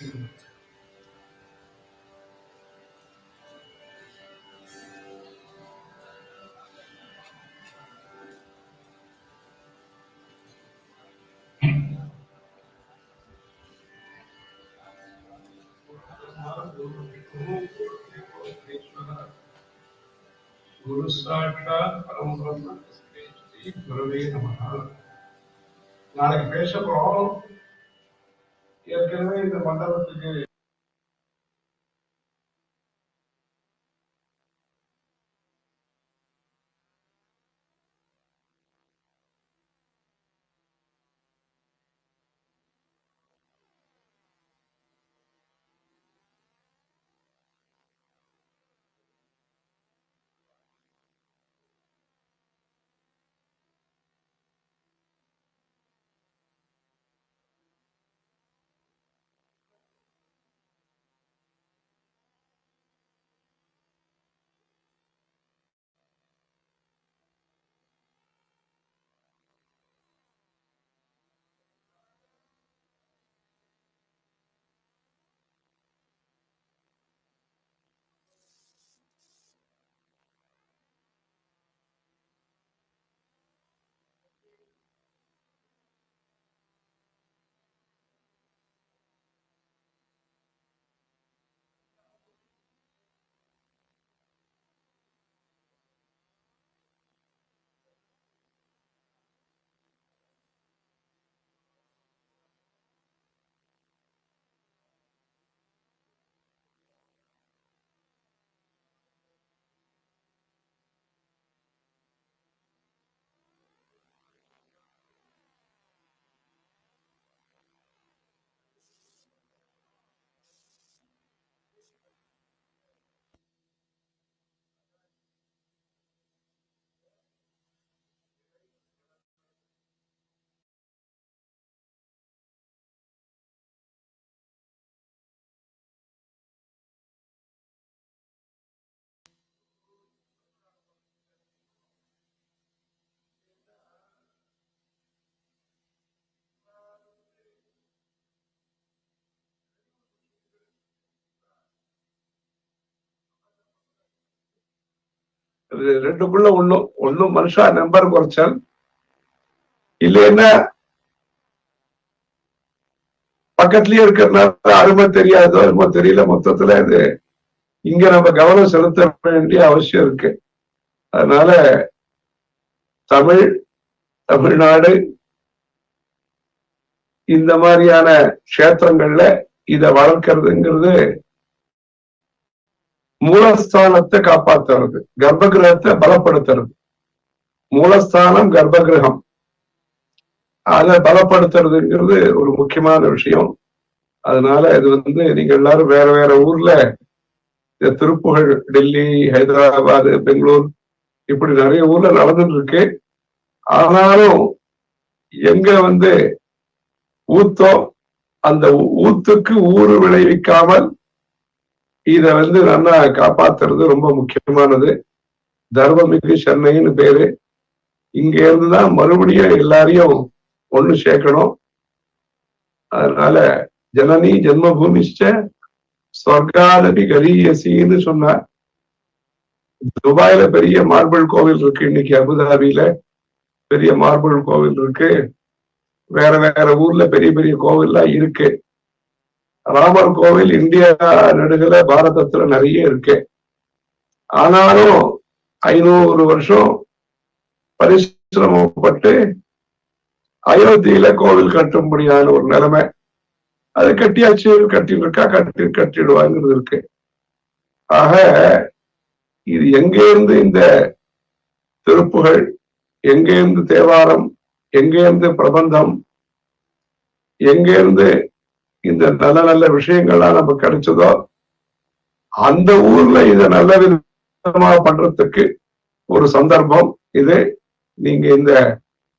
गुरु साक्षात परम ब्रह्म गुरुवे नमः Now, the bishop all Sri குருவே நமஹ நாளைக்கு பேச போறோம் ஏற்கனவே இந்த மண்டபத்துக்கு இது ரெண்டுக்குள்ள ஒண்ணும் ஒண்ணும் மனுஷா நம்பர் குறைச்சல் இல்லைன்னா பக்கத்துலயே இருக்கிறதுனால அருமை தெரியாதோ அருமை தெரியல மொத்தத்துல இது இங்க நம்ம கவனம் செலுத்த வேண்டிய அவசியம் இருக்கு. அதனால தமிழ் தமிழ்நாடு இந்த மாதிரியான கஷேத்திரங்கள்ல இத வளர்க்கறதுங்கிறது மூலஸ்தானத்தை காப்பாத்துறது கர்ப்பகிரகத்தை பலப்படுத்துறது. மூலஸ்தானம் கர்ப்பகிரகம். அதை பலப்படுத்துறதுங்கிறது ஒரு முக்கியமான விஷயம். அதனால இது வந்து நீங்க எல்லாரும் வேற வேற ஊர்ல இந்த திருப்புகழ் டெல்லி ஹைதராபாத் பெங்களூர் இப்படி நிறைய ஊர்ல நடந்துட்டு இருக்கு ஆனாலும் எங்க வந்து ஊத்தோ அந்த ஊத்துக்கு ஊறு விளைவிக்காமல் இத வந்து நல்லா காப்பாத்துறது ரொம்ப முக்கியமானது. தர்மமிகு சென்னைன்னு பேரு. இங்க இருந்துதான் மறுபடியும் எல்லாரையும் ஒண்ணு சேர்க்கணும். அதனால ஜனனி ஜென்மபூமிஷ்ட ஸ்வர்காதபி கரியசின்னு சொன்னார் துபாயில பெரிய மார்பிள் கோவில் இருக்கு இன்னைக்கு அபுதாபியில. பெரிய மார்பிள் கோவில் இருக்கு. வேற வேற ஊர்ல பெரிய பெரிய கோவில்லாம் இருக்கு. ராமர் கோவில் இந்தியா நடுகல பாரதத்துல நிறைய இருக்கு. ஆனாலும் ஐநூறு வருஷம் பரிசிரமப்பட்டு அயோத்தியில கோவில் கட்டும்படியான ஒரு நிலைமை. அது கட்டியாச்சு கட்டிருக்கா கட்டி கட்டிடுவாங்கிறது இருக்கு. ஆக இது எங்க இருந்து இந்த திருப்புகள் எங்க இருந்து தேவாரம் எங்க இருந்து பிரபந்தம் எங்க இருந்து இந்த நல்ல நல்ல விஷயங்கள்லாம் நமக்கு கிடைச்சதோ அந்த ஊர்ல இத நல்ல விதமா பண்றதுக்கு ஒரு சந்தர்ப்பம். இது நீங்க இந்த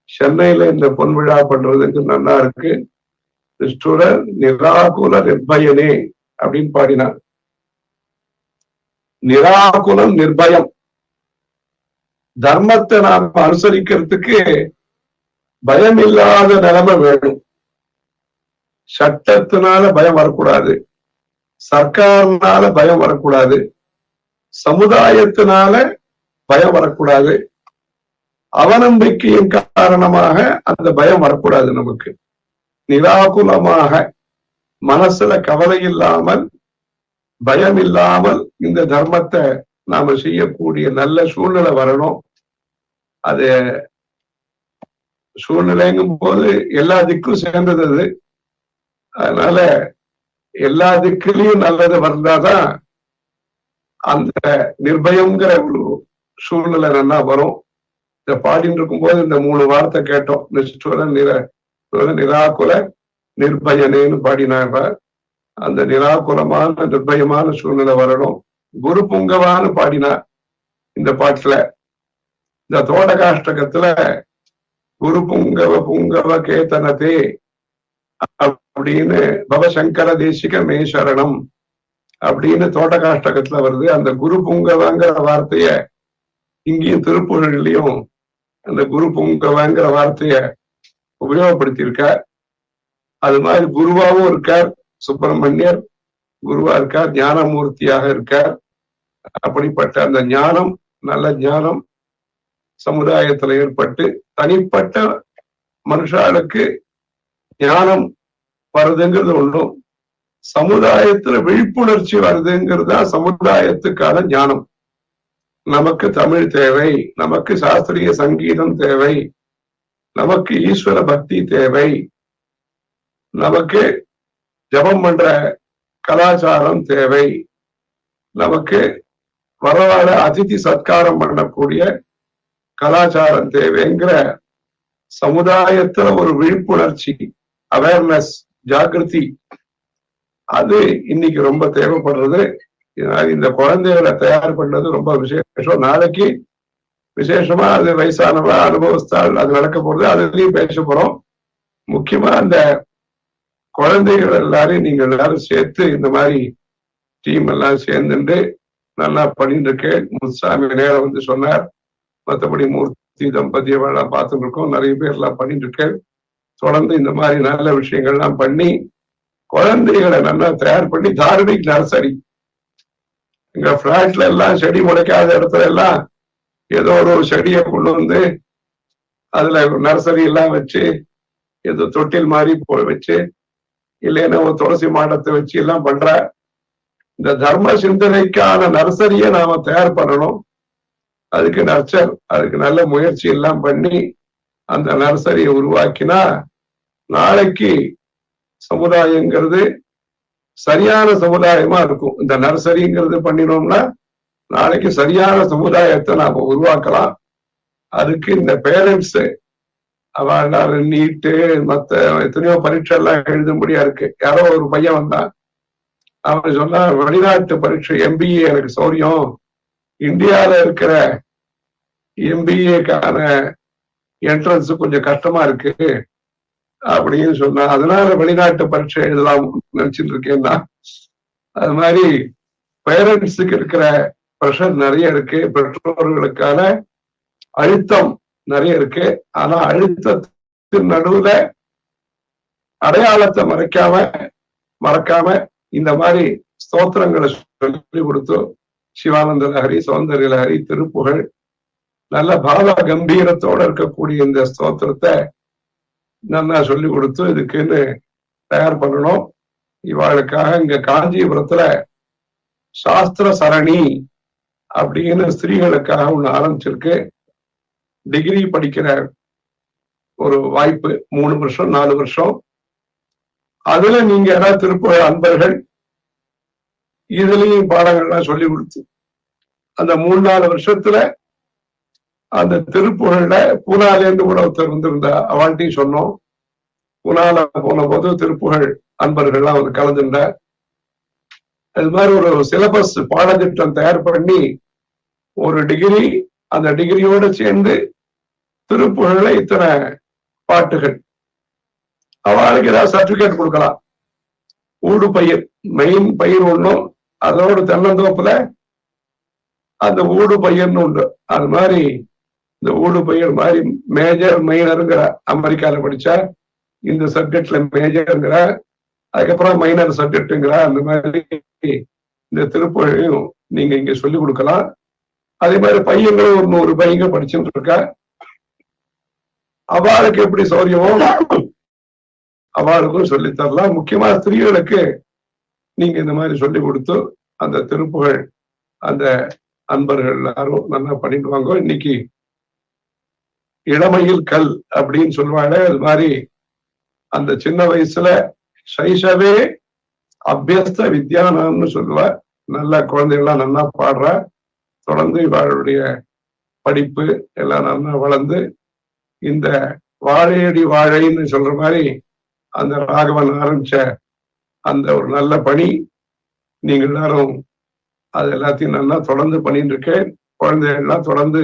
சென்னையில இந்த பொன் விழா பண்றதுக்கு நல்லா இருக்கு. கிருஷ்ணர நிராகுல நிர்பயனே அப்படின்னு பாடினார். நிராகுலம் நிர்பயம். தர்மத்தை நாம் அனுசரிக்கிறதுக்கு பயம் இல்லாத நிலைமை வேணும். சட்டத்தினால பயம் வரக்கூடாது. சர்க்காரனால பயம் வரக்கூடாது. சமுதாயத்தினால பயம் வரக்கூடாது. அவநம்பிக்கையின் காரணமாக அந்த பயம் வரக்கூடாது நமக்கு. நிராகுலமாக மனசுல கவலை இல்லாமல் பயம் இல்லாமல் இந்த தர்மத்தை நாம செய்யக்கூடிய நல்ல சூழ்நிலை வரணும். அது சூழ்நிலைங்கும் போது எல்லா திக்கும் சேர்ந்தது அது. அதனால எல்லா திக்கிலையும் நல்லது வந்தாதான் அந்த நிர்பயங்கிற ஒரு சூழ்நிலை நல்லா வரும். இந்த பாடின்னு இருக்கும்போது இந்த மூணு வார்த்தை கேட்டோம். நிஷ்டுர நிர நிராகுல நிர்பயனேன்னு பாடினாங்க. அந்த நிராகுலமான நிர்பயமான சூழ்நிலை வரணும். குரு புங்கவான்னு பாடினா இந்த பாட்டுல. இந்த தோட காஷ்டகத்துல குரு புங்கவ புங்கவ கேத்தனதே அப்படின்னு பவசங்கர தேசிக மேசரணம் அப்படின்னு தோட்டகாஷ்டகத்துல வருது. அந்த குரு புங்கவாங்கிற வார்த்தைய இங்கேயும் திருப்புகழ்லயும் அந்த குரு புங்கவங்கிற வார்த்தைய உபயோகப்படுத்தியிருக்கார். அது மாதிரி குருவாவும் இருக்கார் சுப்பிரமணியர் குருவா இருக்கார் ஞானமூர்த்தியாக இருக்கார். அப்படிப்பட்ட அந்த ஞானம் நல்ல ஞானம் சமுதாயத்துல ஏற்பட்டு தனிப்பட்ட மனுஷாளுக்கு ஞானம் வருதுங்கிறது ஒன்றும் சமுதாயத்துல விழிப்புணர்ச்சி வருதுங்கிறது தான் சமுதாயத்துக்கான ஞானம். நமக்கு தமிழ் தேவை நமக்கு சாஸ்திரிய சங்கீதம் தேவை நமக்கு ஈஸ்வர பக்தி தேவை நமக்கு ஜபம் பண்ற கலாச்சாரம் தேவை நமக்கு வரவாழ அதிதி சத்காரம் பண்ணக்கூடிய கலாச்சாரம் தேவைங்கிற சமுதாயத்துல ஒரு விழிப்புணர்ச்சி அவேர்னஸ் ஜாக்கிரதி. அது இன்னைக்கு ரொம்ப தேவைப்படுறது. இந்த குழந்தைகளை தயார் பண்ணது ரொம்ப விசேஷம். நாளைக்கு விசேஷமா அது வயசானவா அனுபவஸ்தால் அது நடக்க போறது அதுலயும் பேச போறோம். முக்கியமா அந்த குழந்தைகள் எல்லாரையும் நீங்க எல்லாரும் சேர்த்து இந்த மாதிரி டீம் எல்லாம் சேர்ந்துட்டு நல்லா பண்ணிட்டு இருக்கேன் முத்துசாமி நேரம் வந்து சொன்னார். மற்றபடி மூர்த்தி தம்பதி எல்லாம் பார்த்துட்டு இருக்கோம் நிறைய பேர் எல்லாம் பண்ணிட்டு இருக்கேன் தொடர்ந்து இந்த மாதிரி நல்ல விஷயங்கள்லாம் பண்ணி குழந்தைகளை நல்லா தயார் பண்ணி தார்மிக் நர்சரி. எங்க பிளாட்ல எல்லாம் செடி முளைக்காத இடத்துல எல்லாம் ஏதோ ஒரு செடியை கொண்டு வந்து அதுல நர்சரி எல்லாம் வச்சு ஏதோ தொட்டில் மாதிரி போ வச்சு இல்லைன்னா ஒரு துளசி மாடத்தை வச்சு எல்லாம் பண்ற இந்த தர்ம சிந்தனைக்கான நர்சரியை நாம தயார் பண்ணணும். அதுக்கு நர்ச்சர் அதுக்கு நல்ல முயற்சி எல்லாம் பண்ணி அந்த நர்சரியை உருவாக்கினா நாளைக்கு சமுதாயங்கிறது சரியான சமுதாயமா இருக்கும். இந்த நர்சரிங்கிறது பண்ணினோம்னா நாளைக்கு சரியான சமுதாயத்தை நாம உருவாக்கலாம். அதுக்கு இந்த பேரண்ட்ஸ் அவனால நீட்டு மத்த எத்தனையோ பரீட்சை எல்லாம் எழுதும்படியா இருக்கு. யாரோ ஒரு பையன் வந்தான். அவன் சொன்னா வெளிநாட்டு பரீட்சை எம்பிஏ எனக்கு சௌரியம். இந்தியாவில இருக்கிற எம்பிஏக்கான என்ட்ரன்ஸ் கொஞ்சம் கஷ்டமா இருக்கு. அப்படின்னு சொன்னா அதனால வெளிநாட்டு பரீட்சை எழுதலாம் நினைச்சிட்டு இருக்கேன்னா அது மாதிரி பேரண்ட்ஸுக்கு இருக்கிற ப்ரெஷர் நிறைய இருக்கு. பெற்றோர்களுக்கான அழுத்தம் நிறைய இருக்கு. ஆனா அழுத்தத்தின் நடுவுல அடையாளத்தை மறைக்காம மறக்காம இந்த மாதிரி ஸ்தோத்திரங்களை சொல்லி கொடுத்து சிவானந்த லஹரி சௌந்தர்ய லஹரி திருப்புகழ் நல்ல பாவ கம்பீரத்தோட இருக்கக்கூடிய இந்த ஸ்தோத்திரத்தை நல்லா சொல்லி கொடுத்து இதுக்குன்னு தயார் பண்ணணும். இவாளுக்காக இங்க காஞ்சிபுரத்துல சாஸ்திர சரணி அப்படின்னு ஸ்திரீகளுக்காக ஒண்ணு ஆரம்பிச்சிருக்கு. டிகிரி படிக்கிற ஒரு வாய்ப்பு மூணு வருஷம் நாலு வருஷம். அதுல நீங்க யாராவது திருப்ப அன்பர்கள் இதுலயும் பாடங்கள்லாம் சொல்லி கொடுத்து அந்த மூணு நாலு வருஷத்துல அந்த திருப்புகழ்ல பூனாலேருந்து கூட ஒருத்தர் வந்திருந்தா அவன்ட்டையும் சொன்னோம். பூனால போன போது திருப்புகழ் அன்பர்கள்லாம் வந்து கலந்துட்ட அது மாதிரி ஒரு சிலபஸ் பாடத்திட்டம் தயார் பண்ணி ஒரு டிகிரி அந்த டிகிரியோட சேர்ந்து திருப்புகழ்ல இத்தனை பாட்டுகள். அவளுக்கு ஏதாவது சர்டிபிகேட் கொடுக்கலாம். ஊடு பயிர் மெயின் பயிர் ஒண்ணும் அதோட தென்னந்தோப்புல அந்த ஊடு பயிர்னு உண்டு. அது மாதிரி இந்த ஊடு பையன் மாதிரி மேஜர் மைனருங்கிற அமெரிக்கால படிச்சா இந்த சப்ஜெக்ட்ல மேஜருங்கிற அதுக்கப்புறம் மைனர் சப்ஜெக்ட்டுங்கிற அந்த மாதிரி இந்த திருப்புகழையும் நீங்க இங்க சொல்லி கொடுக்கலாம். அதே மாதிரி பையங்களும் ஒரு நூறு பையங்க படிச்சுட்டு இருக்கா அவளுக்கு எப்படி சௌரியமோ அவளுக்கும் சொல்லி தரலாம். முக்கியமா ஸ்திரீகளுக்கு நீங்க இந்த மாதிரி சொல்லி கொடுத்து அந்த திருப்புகள் அந்த அன்பர்கள் எல்லாரும் நல்லா பண்ணிடுவாங்க இன்னைக்கு இளமையில் கல் அப்படின்னு சொல்லுவாங்க. அது மாதிரி அந்த சின்ன வயசுல சைஷவே அபியஸ்த வித்யானம்னு சொல்லுவார் நல்ல குழந்தைகள்லாம் நல்லா பாடுற. தொடர்ந்து இவளுடைய படிப்பு எல்லாம் நல்லா வளர்ந்து இந்த வாழையடி வாழைன்னு சொல்ற மாதிரி அந்த ராகவன் ஆரம்பிச்ச அந்த ஒரு நல்ல பணி. நீங்க எல்லாரும் அது எல்லாத்தையும் நல்லா தொடர்ந்து பண்ணிட்டு இருக்கேன். குழந்தைகள்லாம் தொடர்ந்து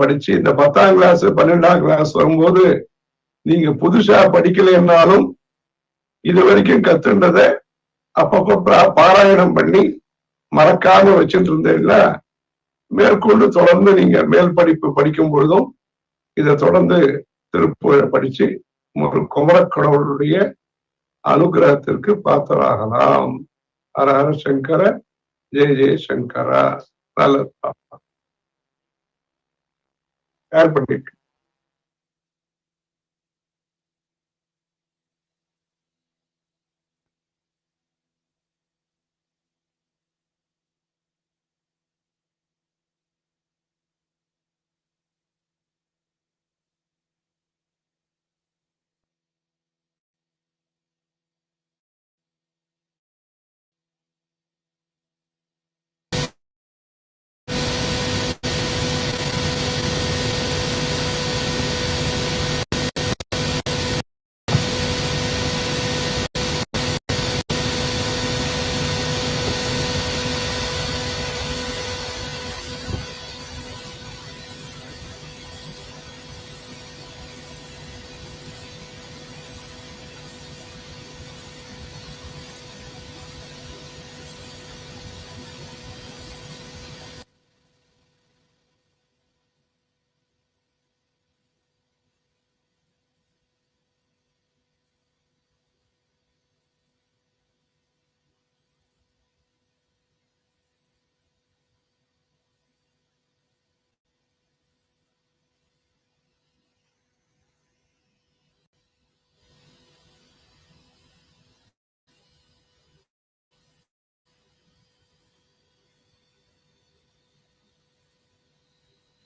படிச்சு இந்த பத்தாம் கிளாஸ் பன்னெண்டாம் கிளாஸ் வரும்போது நீங்க புதுசா படிக்கலைன்னாலும் இது வரைக்கும் கத்துன்றத அப்பப்ப பாராயணம் பண்ணி மறக்காம வச்சுட்டு இருந்தீங்கன்னா மேற்கொண்டு தொடர்ந்து நீங்க மேல் படிப்பு படிக்கும் பொழுதும் இதை தொடர்ந்து திருப்பூரை படிச்சு ஒரு குமரக்கடவுளுடைய அனுகிரகத்திற்கு பாத்திராகலாம் ஹர ஹர சங்கர ஜெய ஜெய சங்கரா. நல்லது யார் பண்ணிட்டு